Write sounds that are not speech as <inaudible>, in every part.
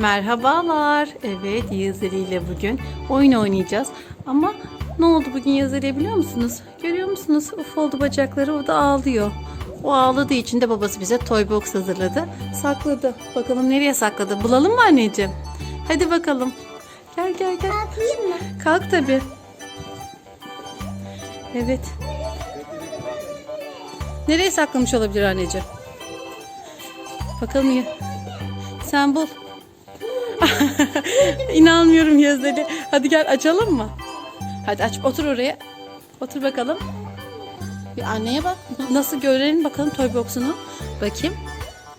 Merhabalar. Evet Yağız Ali ile bugün oyun oynayacağız. Ama ne oldu bugün Yağız Ali biliyor musunuz? Görüyor musunuz? Uf oldu bacakları o da ağlıyor. O ağladığı için de babası bize toy box hazırladı. Sakladı. Bakalım nereye sakladı? Bulalım mı anneciğim? Hadi bakalım. Gel gel gel. Kalkayım mı? Kalk tabi. Evet. Nereye saklamış olabilir anneciğim? Bakalım ya. Sen bul. <laughs> İnanmıyorum Yazeli. Hadi gel açalım mı? Hadi aç otur oraya. Otur bakalım. Bir anneye bak. Nasıl görelim bakalım toy box'unu. Bakayım.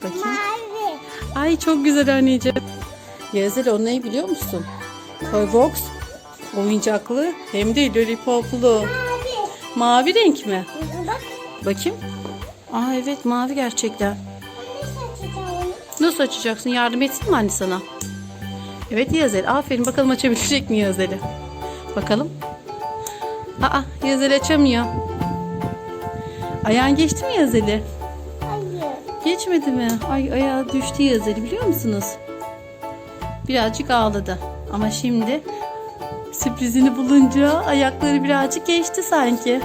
Bakayım. Mavi. Ay çok güzel anneciğim. Yazeli o neyi biliyor musun? Toy box. Oyuncaklı hem de lollipoplu. Mavi. Mavi renk mi? Bak. Bakayım. Aa evet mavi gerçekten. Nasıl açacaksın? Yardım etsin mi anne sana? Evet Yazel. Aferin. Bakalım açabilecek mi Yazel'i? Bakalım. Aa Yazel açamıyor. Ayağın geçti mi Yazel'i? Hayır. Geçmedi mi? Ay ayağı düştü Yazel'i biliyor musunuz? Birazcık ağladı. Ama şimdi sürprizini bulunca ayakları birazcık geçti sanki. Ya.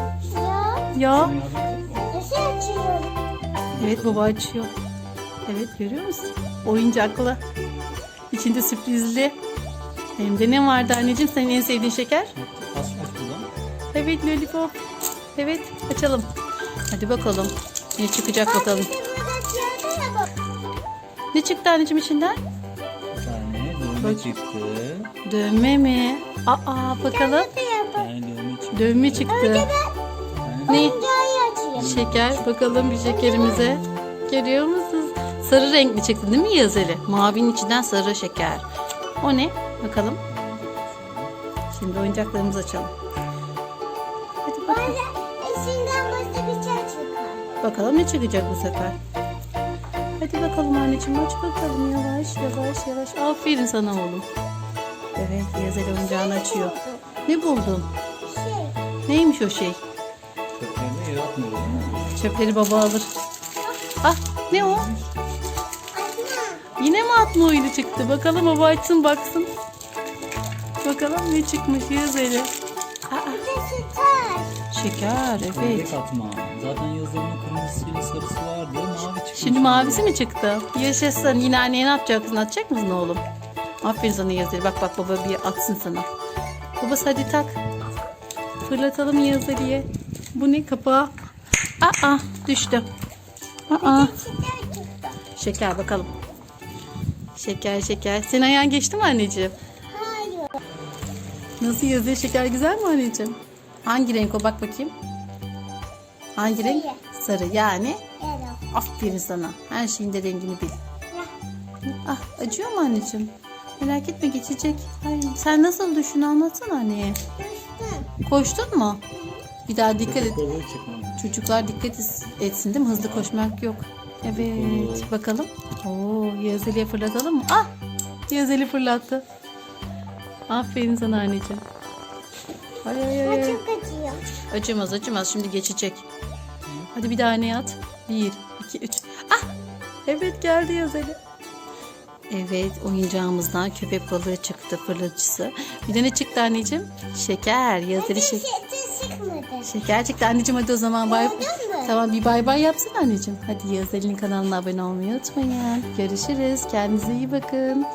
Ya. Nasıl açıyorum? Evet baba açıyor. Evet görüyor musun? Oyuncaklı. İçinde sürprizli. Hem de ne vardı anneciğim senin en sevdiğin şeker? Evet lollipop. Evet açalım. Hadi bakalım. Ne çıkacak bakalım. Ne çıktı anneciğim içinden? Bir tane dövme Bak. çıktı. Dövme mi? Aa bakalım. Yani dövme çıktı. Dövme çıktı. Ne? Şeker. Bakalım bir şekerimize. Görüyor musunuz? Sarı renkli çıktı değil mi Yazeli? Mavinin içinden sarı şeker. O ne? Bakalım. Şimdi oyuncaklarımızı açalım. Hadi bakalım. Başka bir şey çıkar. Bakalım ne çıkacak bu sefer. Hadi bakalım anneciğim aç bakalım yavaş yavaş yavaş. Aferin sana oğlum. Evet Yazeli oyuncağını açıyor. Ne buldun? Şey. Neymiş o şey? çöplerini yere atmıyoruz değil mi? Çöpleri baba alır. Ah ne o? Yine mi atma oyunu çıktı? Bakalım baba açsın baksın. Bakalım ne çıkmış Yazeli. Şeker evet. Yedek atma. Zaten yazılarının kırmızısıyla sarısı vardı. Mavi çıktı. Şimdi mavisi mi çıktı? Yaşasın. Yine anneye ne yapacaksın? Atacak mısın oğlum? Aferin sana Yazeli. Bak bak baba bir atsın sana. Babası hadi tak. Fırlatalım Yazeli'ye. Bu ne kapağı? Aa düştü. Aa şeker bakalım. Şeker şeker. Senin ayağın geçti mi anneciğim? Hayır. Nasıl yazıyor? Şeker güzel mi anneciğim? Hangi renk o? Bak bakayım. Hangi renk? Sarı. Yani Yellow. aferin sana. Her şeyin de rengini bil. Ya. Ah acıyor mu anneciğim? Merak etme geçecek. Ay, sen nasıl düşün anlatsana anneye. Düştüm. Koştun mu? Bir daha dikkat et. Çocuklar dikkat etsin değil mi? Hızlı koşmak yok. Evet bakalım. Oo Yazeli'ye fırlatalım mı? Ah Yazeli fırlattı. Aferin sana anneciğim. Ay ay ay. Çok acıyor. Acımaz acımaz şimdi geçecek. Hadi bir tane at. Bir, iki, üç. Ah! Evet geldi Yazeli. Evet oyuncağımızdan köpek balığı çıktı fırlatıcısı. Bir de ne çıktı anneciğim? Şeker. Yazeli şeker. Çıkmadı. Şeker çıktı anneciğim hadi o zaman bay mü? Tamam bir bay bay yapsana anneciğim. Hadi Yazeli'nin kanalına abone olmayı unutmayın. Görüşürüz. Kendinize iyi bakın.